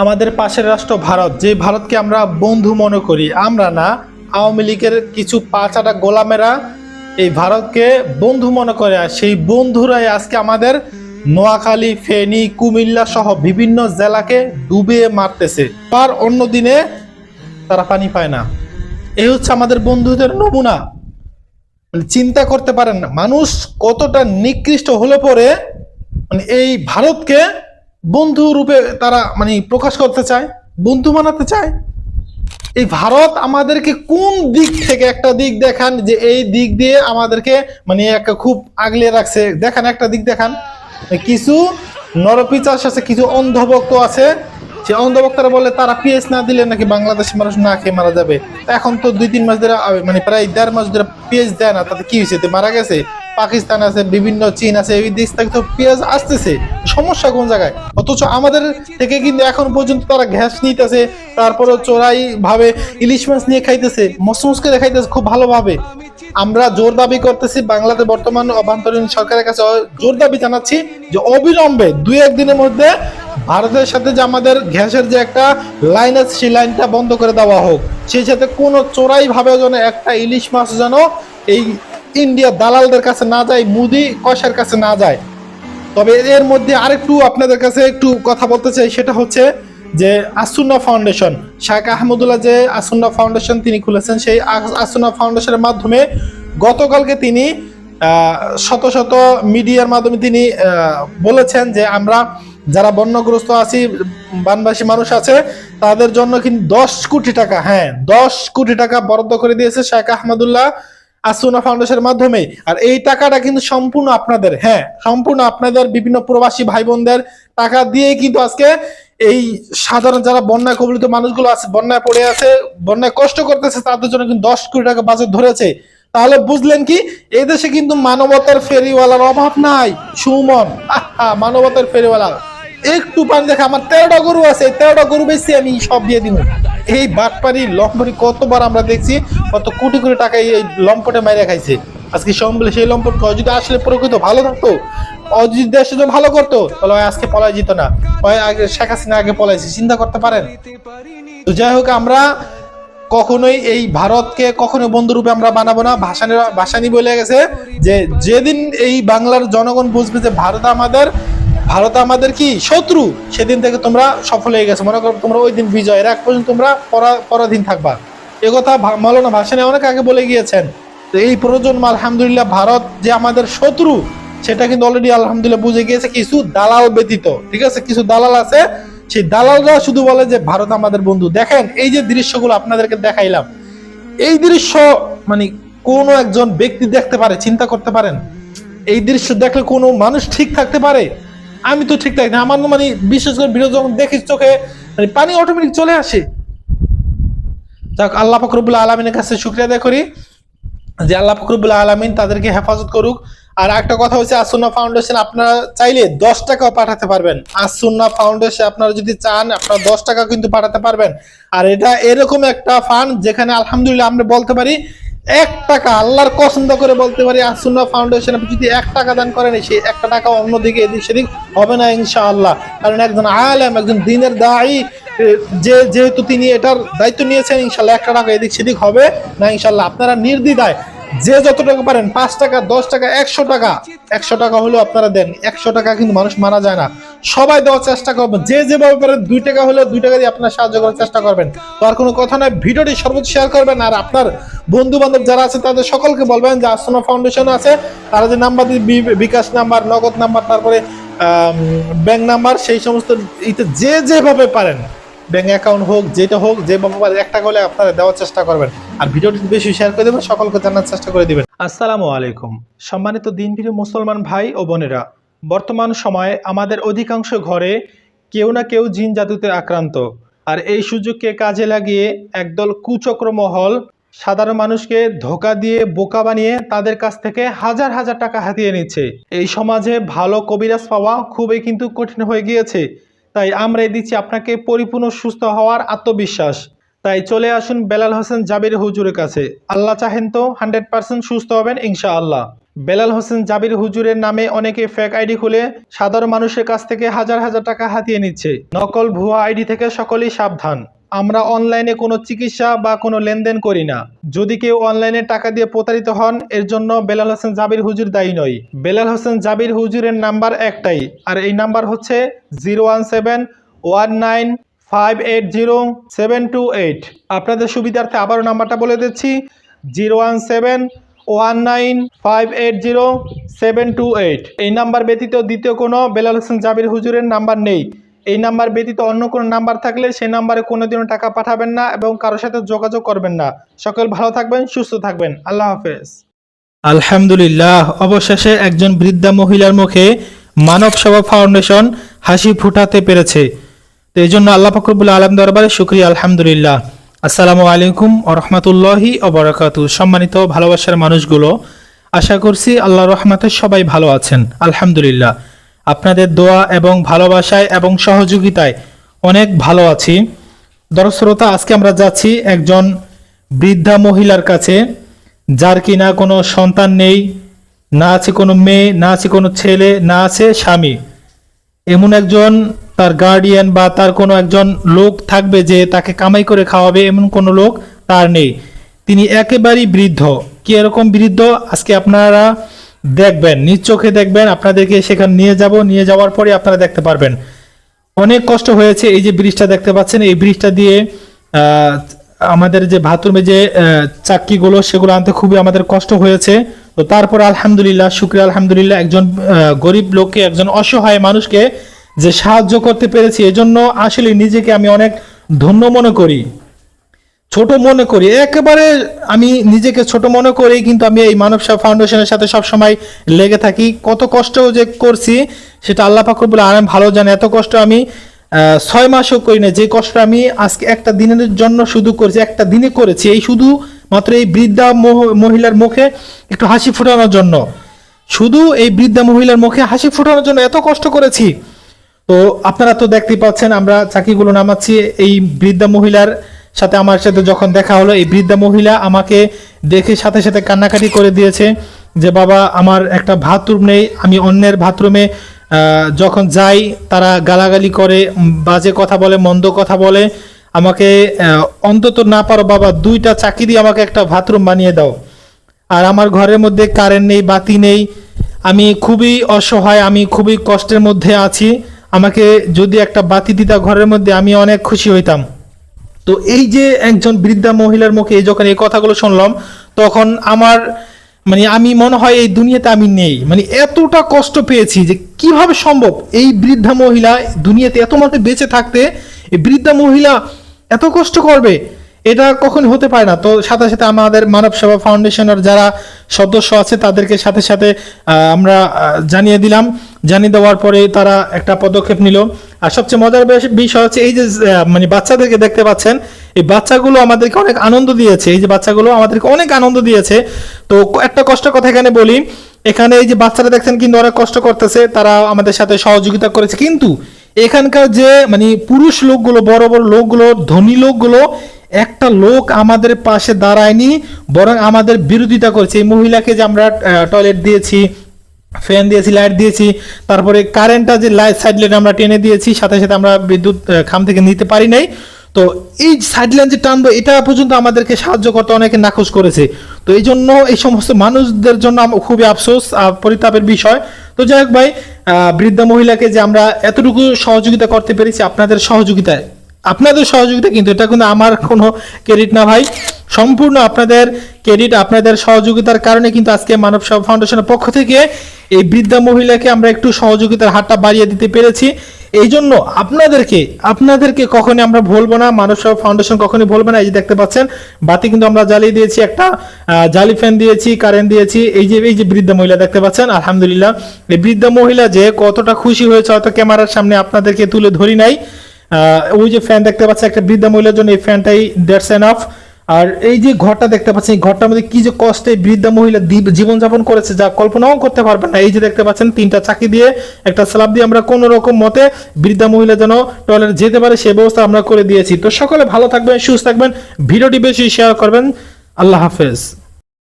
আমাদের পাশের রাষ্ট্র ভারত, যে ভারতকে আমরা বন্ধু মনে করি, আমরা না, আওয়ামী লীগের কিছু পাঁচাটা গোলামেরা এই ভারতকে বন্ধু মনে করে আর সেই বন্ধুরাই আজকে আমাদের নোয়াখালী, ফেনী, কুমিল্লা সহ বিভিন্ন জেলাকে ডুবিয়ে মারতেছে। আর অন্য দিনে তারা পানি পায় না। এই হচ্ছে আমাদের বন্ধুদের নমুনা। মানে চিন্তা করতে পারেন না, মানুষ কতটা নিকৃষ্ট হলে পরে মানে এই ভারতকে বন্ধু রূপে তারা মানে প্রকাশ করতে চায়, বন্ধু বানাতে চায়। এই ভারত আমাদেরকে কোন দিক থেকে একটা দিক দেখান যে এই দিক দিয়ে আমাদেরকে মানে একটা খুব আগলে রাখছে? দেখান একটা দিক দেখান। কিছু নরপিচাস আছে, কিছু অন্ধভক্ত আছে। সে অন্ধভক্তরা বলে, তারা পিএস না দিলে নাকি বাংলাদেশের মানুষ না খেয়ে মারা যাবে? এখন তো দুই তিন মাস ধরে মানে প্রায় দেড় মাস ধরে পিএস দেয় না। তাতে কি হয়েছে? মারা গেছে? পাকিস্তান আছে, বিভিন্ন চীন আছে, এই দেশ থেকে তো পেঁয়াজ আসতেছে। সমস্যা কোন জায়গায়? অথচ আমাদের থেকে কিন্তু এখন পর্যন্ত তারা ঘ্যাস নিতেছে তারপরে চোরাই ভাবে ইলিশ মাছ নিয়ে খাইতেছে মসমস করে খাইতেছে খুব ভালোভাবে। আমরা জোর দাবি করতেছি বাংলাদেশ বর্তমান অভ্যন্তরীণ সরকারের কাছে জোর দাবি জানাচ্ছি যে অবিলম্বে দুই একদিনের মধ্যে ভারতের সাথে যে আমাদের গ্যাসের যে একটা লাইন আছে, সেই লাইনটা বন্ধ করে দেওয়া হোক। সেই সাথে কোনো চোরাই ভাবে যেন একটা ইলিশ মাছ যেন এই ইন্ডিয়া দালালদের কাছে না যায়, মুদি কষার কাছে না যায়। তবে এর মধ্যে আরেকটু আপনাদের কাছে একটু কথা বলতে চাই, সেটা হচ্ছে যে আসুন্না ফাউন্ডেশন শাহ আহমদুল্লাহ যে আসুন্না ফাউন্ডেশন তিনি খুলেছেন, সেই আস- আসুন্না ফাউন্ডেশনের মাধ্যমে গতকালকে তিনি শত শত মিডিয়ার মাধ্যমে তিনি বলেছেন যে আমরা যারা বন্যগ্রস্ত আছি, বানবাসী মানুষ আছে, তাদের জন্য কিন্তু দশ কোটি টাকা হ্যাঁ দশ কোটি টাকা বরাদ্দ করে দিয়েছে শেখ আহমদুল্লাহ। আসুনা ফাউন্ডেশনের মাধ্যমে। আর এই টাকাটা কিন্তু সম্পূর্ণ আপনাদের হ্যাঁ সম্পূর্ণ আপনাদের বিভিন্ন প্রবাসী ভাই বোনদের টাকা দিয়ে কিন্তু আজকে এই সাধারণ যারা বন্যা কবলিত মানুষগুলো আছে বন্যায় পড়ে আছে বন্যায় কষ্ট করতেছে তাদের জন্য কিন্তু দশ কোটি টাকা বাজেট ধরেছে। তাহলে বুঝলেন কি এই দেশে কিন্তু মানবতার ফেরিওয়ালার অভাব নাই সুমন। আহা, মানবতার ফেরিওয়ালা। একটু পান দেখে আমার তেরোটা গরু আছে তেরোটা গরু বেশি আমি সব দিয়ে দিব। এই বাটপারি লম্পটি কতবার আমরা দেখছি? কত কোটি কোটি টাকা এই লম্পটে মাইরে খাইছে। আজকে সম্বলে সেই লম্পট যদি আসলে প্রকৃত ভালো থাকতো? যদি দেশে যদি ভালো করতো? তাহলে আজকে পলাই যেত না। আগে শেখ হাসিনা আগে পলাইছে, চিন্তা করতে পারেন? তো যাই হোক, আমরা কখনোই এই ভারতকে কখনো বন্ধুরূপে আমরা বানাবো না। ভাসানি ভাসানি বলে গেছে যে, যেদিন এই বাংলার জনগণ বুঝবে যে, ভারত আমাদের ভারত আমাদের কি? শত্রু। সেদিন থেকে তোমরা সফল হয়ে গেছে। মনে করো তোমরা ওই দিন বিজয় এর এক পর্যন্ত তোমরা পরা- পরাধীন থাকবা। এ কথা মৌলানা ভাসানি অনেক আগে বলে গিয়েছেন। তো এই প্রজন্ম, আলহামদুলিল্লাহ, ভারত যে আমাদের শত্রু, সেটা কিন্তু অলরেডি আলহামদুলিল্লাহ বুঝে গিয়েছে কিছু দালাল ব্যতীত। ঠিক আছে? কিছু দালাল আছে। সেই দালালরা শুধু বলে যে, ভারত আমাদের বন্ধু। দেখেন, এই যে দৃশ্যগুলো আপনাদেরকে দেখাইলাম। এই দৃশ্য মানে কোন একজন ব্যক্তি দেখতে পারে, চিন্তা করতে পারেন। এই দৃশ্য দেখলে কোনো মানুষ ঠিক থাকতে পারে? আমি তো ঠিক থাকি না, আমার মানে বিশেষ করে ভিডিও যখন দেখি চোখে মানে পানি অটোমেটিক চলে আসে। যাক, আল্লাহ ফকরবুল্লাহ আলমিনের কাছে শুক্রিয়া আদায় করি যে আল্লাহ ফকরবুল্লাহ আলমিন তাদেরকে হেফাজত করুক। আর একটা কথা হচ্ছে, আসুন্না ফাউন্ডেশন আপনারা চাইলে দশ টাকাও পাঠাতে পারবেন। আসুন্না ফাউন্ডেশন আপনারা যদি চান, আপনারা দশ টাকা কিন্তু পাঠাতে পারবেন। আর এটা এরকম একটা ফান্ড যেখানে আলহামদুলিল্লাহ আমরা বলতে পারি এক টাকা আল্লাহর পছন্দ করে বলতে পারি আসুন্না ফাউন্ডেশন যদি এক টাকা দান করেন সেই একটা টাকা অন্যদিকে এদিক সেদিক হবে না ইনশাআল্লাহ। কারণ একজন আলম, একজন দিনের দায়ী যে যেহেতু তিনি এটার দায়িত্ব নিয়েছেন ইনশাল্লাহ একটা টাকা এদিক সেদিক হবে না ইনশাল্লাহ আপনারা নির্দ্বিধায় যে যত টাকা পারেন, পাঁচ টাকা, দশ টাকা, একশো টাকা একশো টাকা হলেও আপনারা দেন। একশো টাকা কিন্তু মানুষ মারা যায় না। সবাই দেওয়ার চেষ্টা করবেন। যে যেভাবে পারেন, দুই টাকা হলেও দুই টাকা দিয়ে আপনার সাহায্য করার চেষ্টা করবেন। তো আর কোনো কথা নয় ভিডিওটি সর্বোচ্চ শেয়ার করবেন আর আপনার বন্ধু বান্ধব যারা আছে, তাদের সকলকে বলবেন যে আস্তনা ফাউন্ডেশন আছে। তারা যে number bKash number, Nagad number, তারপরে ব্যাংক নাম্বার, সেই সমস্ত ইতে যে যেভাবে পারেন। ব্যাংক অ্যাকাউন্ট হোক, যেটা হোক, যে বাবা একটা হলে আপনারা দেওয়ার চেষ্টা করবেন। আর ভিডিওটি বেশি শেয়ার করে দেবেন, সকলকে জানার চেষ্টা করে দিবেন। আসসালামু আলাইকুম। সম্মানিত দিনপ্রিয় মুসলমান ভাই ও বোনেরা, বর্তমান সময়ে আমাদের অধিকাংশ ঘরে কেউ না কেউ জিন জাদুতে আক্রান্ত। আর এই সুযোগকে কাজে লাগিয়ে একদল কুচক্র মহল সাধারণ মানুষকে ধোকা দিয়ে বোকা বানিয়ে তাদের কাছ থেকে হাজার হাজার টাকা হাতিয়ে নিচ্ছে। এই সমাজে ভালো কবিরাজ পাওয়া খুবই কিন্তু কঠিন হয়ে গিয়েছে। তাই আমরাই দিচ্ছি আপনাকে পরিপূর্ণ সুস্থ হওয়ার আত্মবিশ্বাস। তাই চলে আসুন বেলাল হোসেন জাবির হুজুরের কাছে। আল্লাহ চাহেন তো হান্ড্রেড পার্সেন্ট সুস্থ হবেন ইনশাআল্লাহ। বেলাল হোসেন জাবির হুজুরের নামে অনেকে ফেক আইডি খুলে সাধারণ মানুষের কাছ থেকে হাজার হাজার টাকা হাতিয়ে নিচ্ছে। নকল ভুয়া আইডি থেকে সকলেই সাবধান। আমরা অনলাইনে কোনো চিকিৎসা বা কোনো লেনদেন করি না। যদি কেউ অনলাইনে টাকা দিয়ে প্রতারিত হন, এর জন্য বেলাল হোসেন জাবির হুজুর দায়ী নয় বেলাল হোসেন জাবির হুজুরের নাম্বার একটাই, আর এই নাম্বার হচ্ছে zero one seven one nine five eight zero seven two eight. আপনাদের সুবিধার্থে আবারও নাম্বারটা বলে দিচ্ছি, zero one seven one nine five eight zero seven two eight. এই নাম্বার ব্যতীত দ্বিতীয় কোনো বেলাল হোসেন জাবির হুজুরের নাম্বার নেই। এই নাম্বার ব্যতীত অন্য কোনো নাম্বার থাকলে সেই নাম্বারে কোনোদিনও টাকা পাঠাবেন না এবং কারোর সাথে যোগাযোগ করবেন না। সকল ভালো থাকবেন, সুস্থ থাকবেন। আল্লাহ হাফেজ। আলহামদুলিল্লাহ, অবশেষে একজন বৃদ্ধা মহিলার মুখে মানব সেবা ফাউন্ডেশন হাসি ফুটাতে পেরেছে। তো এই জন্য আল্লাহ ফকরবুল আলম দরবারে শুক্রিয়া, আলহামদুলিল্লাহ। আসসালামু আলাইকুম ওরহমতুল্লাহি অবরাকাতু সম্মানিত ভালোবাসার মানুষগুলো, আশা করছি আল্লাহ রহমতে সবাই ভালো আছেন। আলহামদুলিল্লাহ। আপনাদের দোয়া এবং ভালোবাসায় এবং সহযোগিতায় অনেক ভালো আছি। দর্শক শ্রোতা, আজকে আমরা যাচ্ছি একজন বৃদ্ধা মহিলার কাছে, যার কি না কোনো সন্তান নেই, না আছে কোনো মেয়ে, না আছে কোনো ছেলে, না আছে স্বামী। এমন একজন তার গার্ডিয়ান বা তার কোনো একজন লোক থাকবে যে তাকে কামাই করে খাওয়াবে, এমন কোনো লোক তার নেই। তিনি একেবারেই বৃদ্ধ। কি এরকম বৃদ্ধ? আজকে আপনারা দেখবেন নিজ চোখে দেখবেন আপনাদেরকে সেখানে নিয়ে যাব নিয়ে যাওয়ার পরে আপনারা দেখতে পারবেন। অনেক কষ্ট হয়েছে এই যে ব্রিজটা দেখতে পাচ্ছেন এই ব্রিজটা দিয়ে আমাদের যে বাথরুমে যে আহ, চাক্কিগুলো সেগুলো আনতে খুবই আমাদের কষ্ট হয়েছে। তো তারপর আলহামদুলিল্লাহ শুক্রিয়া আলহামদুলিল্লাহ একজন গরিব লোককে একজন অসহায় মানুষকে যে সাহায্য করতে পেরেছি এজন্য আসলে নিজেকে আমি অনেক ধন্য মনে করি। ছোট মনে করি। একেবারে আমি নিজেকে ছোট মনে করি, কিন্তু আমি এই মানব ফাউন্ডেশনের সাথে সব সময় লেগে থাকি। কত কষ্ট যে করছি, সেটা আল্লাহ পাকুর বলে আর ভালো জানে। এত কষ্ট আমি ছয় মাসও করি না যে কষ্ট আমি আজকে একটা দিনের জন্য শুধু করেছি, একটা দিনে করেছি, এই শুধু মাত্র এই বৃদ্ধা মহ- মহিলার মুখে একটু হাসি ফোটানোর জন্য। শুধু এই বৃদ্ধা মহিলার মুখে হাসি ফোটানোর জন্য এত কষ্ট করেছি। তো আপনারা তো দেখতেই পাচ্ছেন, আমরা চাকিগুলো নামাচ্ছি, এই বৃদ্ধা মহিলার সাথে আমার সাথে যখন দেখা হলো, এই বৃদ্ধা মহিলা আমাকে দেখে সাথে সাথে কান্নাকাটি করে দিয়েছে যে, বাবা, আমার একটা বাথরুম নেই, আমি অন্যের বাথরুমে যখন যাই, তারা গালাগালি করে বাজে কথা বলে, মন্দ কথা বলে। আমাকে অন্তত না পারো, বাবা, দুইটা চাকি দিয়ে আমাকে একটা বাথরুম বানিয়ে দাও। আর আমার ঘরের মধ্যে কারেন্ট নেই, বাতি নেই। আমি খুবই অসহায়, আমি খুবই কষ্টের মধ্যে আছি। আমাকে যদি একটা বাতি দিতা ঘরের মধ্যে, আমি অনেক খুশি হইতাম। তো এই যে একজন বৃদ্ধা মহিলার মুখে যখন এই কথাগুলো শুনলাম, তখন আমার মানে আমি মনে হয় এই দুনিয়াতে আমি নেই। মানে এতটা কষ্ট পেয়েছি যে কীভাবে সম্ভব এই বৃদ্ধা মহিলা দুনিয়াতে এত মাত্র বেঁচে থাকতে, এই বৃদ্ধা মহিলা এত কষ্ট করবে? এটা কখন হতে পারে না। তো সাথে সাথে আমাদের মানব সেবা ফাউন্ডেশনের যারা সদস্য আছে, তাদেরকে সাথে সাথে আমরা জানিয়ে দিলাম। জানিয়ে দেওয়ার পরে তারা একটা পদক্ষেপ নিল। আর সবচেয়ে মজার বিষয় হচ্ছে এই যে মানে বাচ্চাদেরকে দেখতে পাচ্ছেন, এই বাচ্চাগুলো আমাদেরকে অনেক আনন্দ দিয়েছে। এই যে বাচ্চাগুলো আমাদেরকে অনেক আনন্দ দিয়েছে। তো একটা কষ্ট কথা এখানে বলি, এখানে এই যে বাচ্চারা দেখছেন কিন্তু অনেক কষ্ট করতেছে, তারা আমাদের সাথে সহযোগিতা করেছে। কিন্তু এখানকার যে মানে পুরুষ লোকগুলো, বড় বড় লোকগুলো, ধনী লোকগুলো, একটা লোক আমাদের পাশে দাঁড়ায়নি, বরং আমাদের বিরোধিতা করেছে। এই মহিলাকে যে আমরা টয়লেট দিয়েছি ফ্যান দিয়েছি, লাইট দিয়েছি, তারপরে কারেন্টটা যে লাইট সাইড লাইট আমরা টেনে দিয়েছি, সাথে সাথে আমরা বিদ্যুৎ খাম থেকে নিতে পারি নাই। তো এই সাইড লাইন যে টানবো, এটা পর্যন্ত আমাদেরকে সাহায্য করতে অনেকে নাকচ করেছে। তো এই জন্য এই সমস্ত মানুষদের জন্য খুবই আফসোস পরিতাপের বিষয়। তো যাই হোক ভাই বৃদ্ধা মহিলাকে যে আমরা এতটুকু সহযোগিতা করতে পেরেছি, আপনাদের সহযোগিতায়। আপনাদের সহযোগিতা কিন্তু, এটা কিন্তু আমার কোনো ক্রেডিট না ভাই। সম্পূর্ণ আপনাদের ক্রেডিট, আপনাদের সহযোগিতার কারণে কিন্তু আজকে মানব সেবা ফাউন্ডেশনের পক্ষ থেকে এই বৃদ্ধা মহিলাকে আমরা একটু সহযোগিতার হাতটা বাড়িয়ে দিতে পেরেছি। এই জন্য আপনাদেরকে আপনাদেরকে কখনই আমরা বলব না, মানব সেবা ফাউন্ডেশন কখনই বলবে না। এই যে দেখতে পাচ্ছেন, বাতি কিন্তু আমরা জ্বালিয়ে দিয়েছি, একটা জালি ফ্যান দিয়েছি, কারেন্ট দিয়েছি, এই যে এই যে বৃদ্ধা মহিলা দেখতে পাচ্ছেন, আলহামদুলিল্লাহ। এই বৃদ্ধা মহিলা যে কতটা খুশি হয়েছে, হয়তো ক্যামেরার সামনে আপনাদেরকে তুলে ধরি নাই। ওই যে ফ্যান দেখতে পাচ্ছেন, একটা বৃদ্ধা মহিলার জন্য এই ফ্যানটাই, দ্যাটস এনাফ আর এই যে ঘরটা দেখতে পাচ্ছেন, এই ঘরটার মধ্যে কি যে কষ্টে বৃদ্ধা মহিলা জীবন জীবনযাপন করেছে যা কল্পনাও করতে পারবেন না। এই যে দেখতে পাচ্ছেন, তিনটা চাকি দিয়ে একটা স্ল্যাব দিয়ে আমরা কোনো রকম মতে বৃদ্ধা মহিলা যেন টয়লেট যেতে পারে, সে ব্যবস্থা আমরা করে দিয়েছি। তো সকলে ভালো থাকবেন, সুস্থ থাকবেন। ভিডিওটি বেশি শেয়ার করবেন। আল্লাহ হাফেজ।